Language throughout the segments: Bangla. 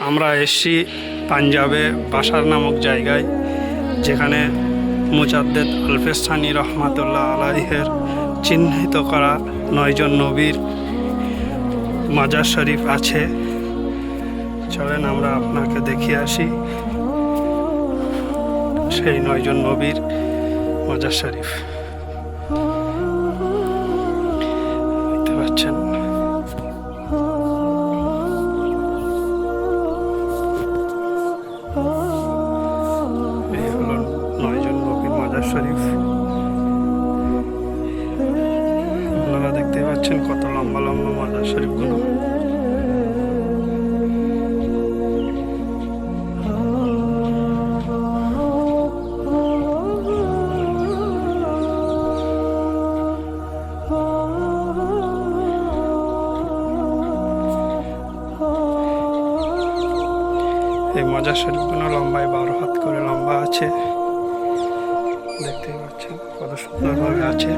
আমরা এসছি পাঞ্জাবে বাসার নামক জায়গায়, যেখানে মুজাদ্দেদ আলফেস্তানি রহমাতুল্লাহ আলাইহের চিহ্নিত করা নয়জন নবীর মাজার শরীফ আছে। চলেন আমরা আপনাকে দেখিয়ে আসি। সেই নয়জন নবীর মাজার শরীফ। দেখতে পাচ্ছেন? আপনারা দেখতে পাচ্ছেন কত লম্বা লম্বা মাজার শরীফগুলো। এই মাজার শরীফগুলো লম্বায় বারো হাত করে লম্বা আছে। পাচ্ছেন কত সুন্দরভাবে আছে।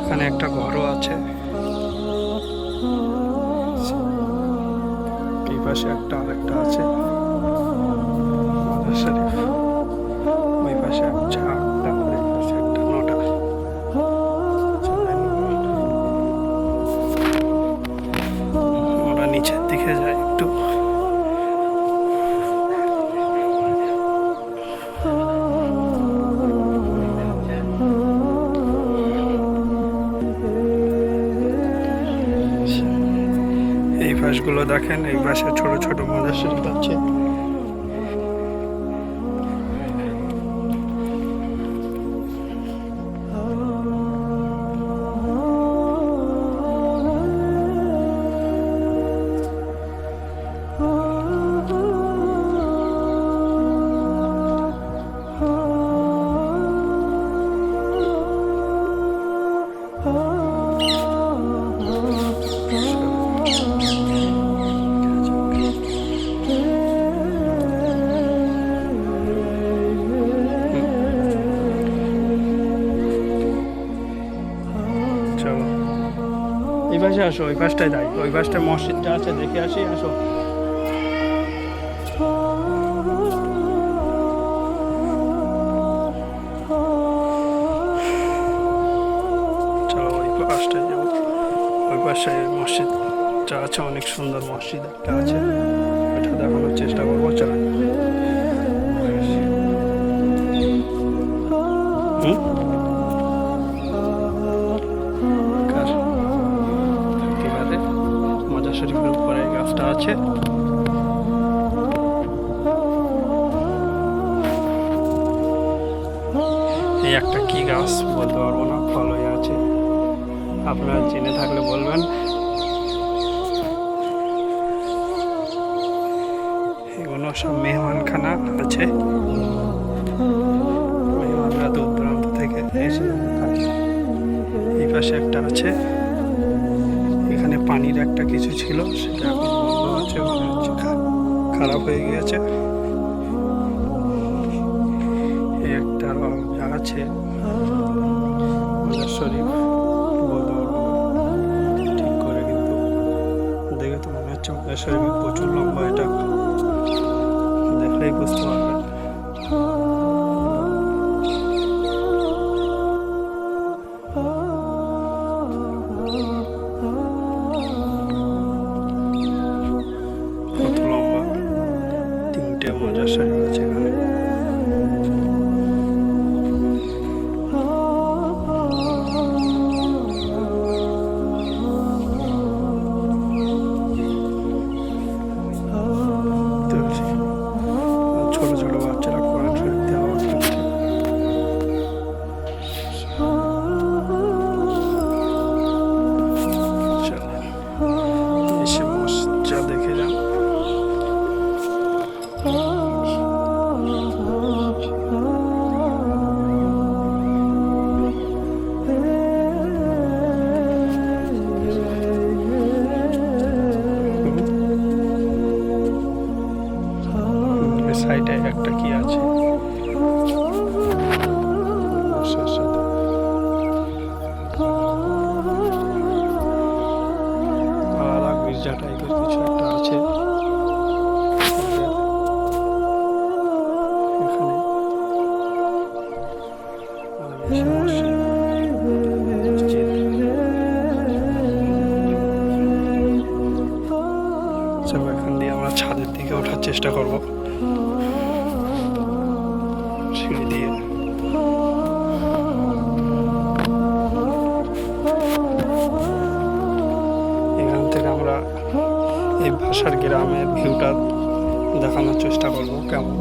এখানে একটা ঘরও আছে। এই পাশে একটা আরেকটা আছে। শরীফ। এই পাশগুলো দেখেন এই পাশে ছোট ছোট মাদার শরীফ পাশে আসো, ওই পাশটায় যাই ওই পাশটায় মসজিদটা আছে, দেখে আসি, আসো। পাশে মসজিদটা আছে, অনেক সুন্দর মসজিদ একটা আছে। এটা দেখানোর চেষ্টা করব, চলো। আছে এই একটা কি গাছ বলতে পারব না ফল হয়ে আছে। আপনারা জেনে থাকলে বলবেন। এগুলো সব মেহমানখানা আছে। মেহমানরা দূর দূরান্ত থেকে এই পাশে একটা আছে। এখানে পানির একটা কিছু ছিল, সেটা মনে খা- খারাপ হয়ে গিয়েছে। একটা আছে। শরীফ বলতে পারব না ঠিক করে কিন্তু দেখে তো মনে হচ্ছে শরীফ প্রচুর লম্বা এটা। দেখলেই বুঝতে পারবেন। সাইডে একটা কি আছে মসজিদ মসজিদ আমরা ছাদের দিকে ওঠার চেষ্টা করব। সিঁড়ি দিয়ে। এখান থেকে আমরা এই ভাষার গ্রামের ভিউটা দেখানোর চেষ্টা করব, কেমন?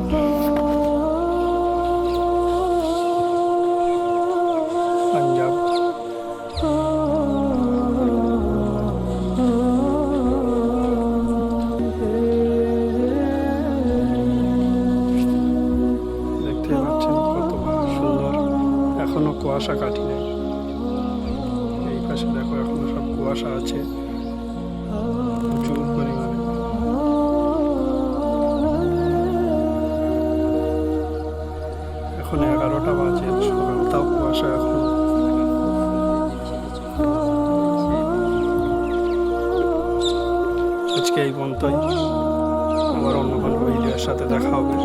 কুয়াশা কাটিনি এই পাশে দেখো এখনও সব কুয়াশা আছে। প্রচুর এখন এগারোটা বাজে, সকাল, তাও কুয়াশা এখন। আজকে এই পর্যন্তই। আবার অন্য কোনো ভিডিওর সাথে দেখা হবে।